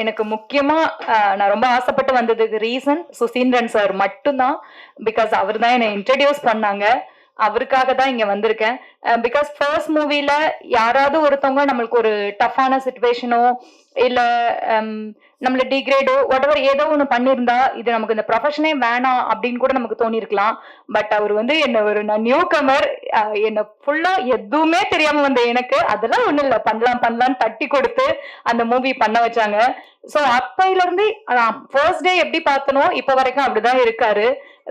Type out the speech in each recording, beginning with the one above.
எனக்கு முக்கியமா நான் ரொம்ப ஆசைப்பட்டு வந்ததுக்கு ரீசன் சுசீந்திரன் சார் மட்டும்தான். பிகாஸ் அவர் தான் என்னை இன்ட்ரடியூஸ் பண்ணாங்க. அவருக்காக தான் இங்க வந்திருக்கேன். பிகாஸ் ஃபர்ஸ்ட் மூவில யாராவது ஒருத்தவங்க நம்மளுக்கு ஒரு டஃப்பான சுச்சுவேஷனோ இல்ல நம்மள டிகிரேடோ whatever ஏதோ ஒண்ணு பண்ணியிருந்தா இது நமக்கு இந்த ப்ரொஃபஷனே வேணாம் அப்படின்னு கூட நமக்கு தோணிருக்கலாம் பட் அவர் வந்து என்ன ஒரு நான் நியூ கமர் என்ன ஃபுல்லா எதுவுமே தெரியாம வந்த எனக்கு. அதெல்லாம் ஒண்ணும் இல்ல. பண்ணலாம் பண்ணலாம்னு தட்டி கொடுத்து அந்த மூவி பண்ண வச்சாங்க. சோ அப்பையில இருந்து ஃபர்ஸ்ட் டே எப்படி பார்த்தனோ இப்ப வரைக்கும் அப்படிதான் இருக்காரு.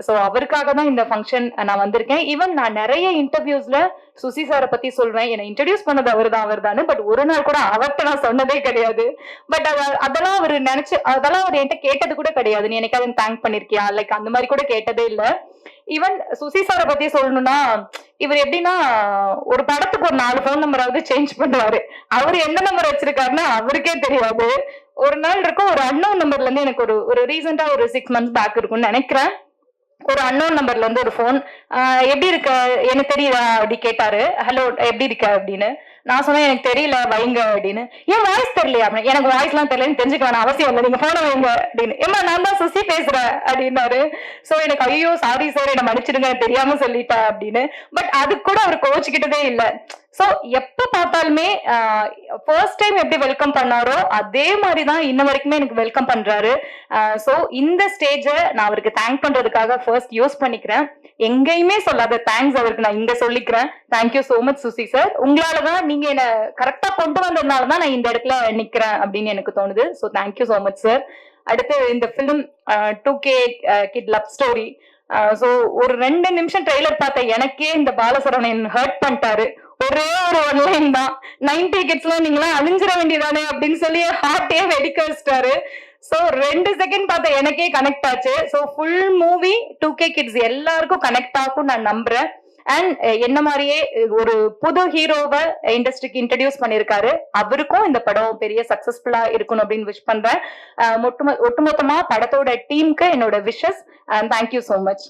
சோ அவருக்காக தான் இந்த ஃபங்க்ஷன் நான் வந்திருக்கேன். ஈவன் நான் நிறைய இன்டர்வியூஸ்ல சுசி சாரை பத்தி சொல்வேன். என்னை இன்ட்ரடியூஸ் பண்ணது அவர் தான் அவர் பட் ஒரு நாள் கூட அவர்கிட்ட நான் சொன்னதே கிடையாது. பட் அதெல்லாம் அவர் நினைச்சு அதெல்லாம் அவர் என்கிட்ட கேட்டது கூட கிடையாது. நீ எனக்கு அதை தேங்க் பண்ணிருக்கியா? லைக் அந்த மாதிரி கூட கேட்டதே இல்லை. ஈவன் சுசி சாரை பத்தி சொல்லணும்னா இவர் எப்படின்னா ஒரு படத்துக்கு ஒரு நாலு ஃபோன் நம்பராவது சேஞ்ச் பண்ணுவாரு. அவர் எந்த நம்பர் வச்சிருக்காருன்னா அவருக்கே தெரியாது. ஒரு நாள் இருக்கும் ஒரு அன்னோன் நம்பர்ல இருந்து எனக்கு ஒரு ஒரு ரீசெண்டா ஒரு சிக்ஸ் மந்த்ஸ் பேக் இருக்கும்னு நினைக்கிறேன். ஒரு அன்னோன் நம்பர்ல இருந்து ஒரு ஃபோன் எப்படி இருக்க எனக்கு தெரியுதா அப்படி கேட்டாரு. ஹலோ எப்படி இருக்க? அப்படின்னு. நான் சொன்னேன் எனக்கு தெரியல வைங்க அப்படின்னு. ஏன் வாய்ஸ் தெரியலையா அப்படின்னு எனக்கு வாய்ஸ் எல்லாம் தெரியலன்னு தெரிஞ்சுக்க வேணாம் அவசியம் இல்லை நீங்க போன வைங்க அப்படின்னு. ஏமா நான் தான் சுசி பேசுறேன் அப்படின்னாரு. சோ எனக்கு ஐயோ சாரி சார் என்ன மன்னிச்சிடுங்க தெரியாம சொல்லிட்டேன் அப்படின்னு. பட் அது கூட அவர் கோச்சுக்கிட்டதே இல்லை. ஸோ எப்போ பார்த்தாலுமே ஃபர்ஸ்ட் டைம் எப்படி வெல்கம் பண்ணாரோ அதே மாதிரி தான் இன்ன வரைக்குமே எனக்கு வெல்கம் பண்ணுறாரு ஸோ இந்த ஸ்டேஜை நான் அவருக்கு தேங்க் பண்ணுறதுக்காக ஃபர்ஸ்ட் யூஸ் பண்ணிக்கிறேன். எங்கேயுமே சொல்லாத தேங்க்ஸ் அவருக்கு நான் இங்கே சொல்லிக்கிறேன். Thank you so much Susi sir உங்களால தான் நீங்கள் என்னை கரெக்டாக கொண்டு வந்ததுனால தான் நான் இந்த இடத்துல நிற்கிறேன் அப்படின்னு எனக்கு தோணுது. So thank you so much sir அடுத்து இந்த film two K kid love story so ஒரு ரெண்டு நிமிஷம் ட்ரெய்லர் பார்த்த எனக்கே இந்த பாலசரவணன் ஹர்ட் பண்ணிட்டாரு. ஒரே ஒரு ஒன்லைன் தான். நைன்டி கிட்ஸ்லாம் நீங்களாம் அழிஞ்சிட வேண்டியதானே அப்படின்னு சொல்லி ஹார்ட்டே வெடிக்க வச்சிட்டாரு. சோ ரெண்டு செகண்ட் பார்த்த எனக்கே கனெக்ட் ஆச்சு. So full movie two K kids எல்லாருக்கும் கனெக்ட் ஆகும் நான் நம்புறேன். அண்ட் என்ன மாதிரியே ஒரு புது ஹீரோவை இண்டஸ்ட்ரிக்கு இன்ட்ரடியூஸ் பண்ணியிருக்காரு. அவருக்கும் இந்த படம் பெரிய சக்சஸ்ஃபுல்லா இருக்கணும் அப்படின்னு விஷ் பண்றேன். ஒட்டுமொத்தமா படத்தோட டீமுக்கு என்னோட wishes and thank you so much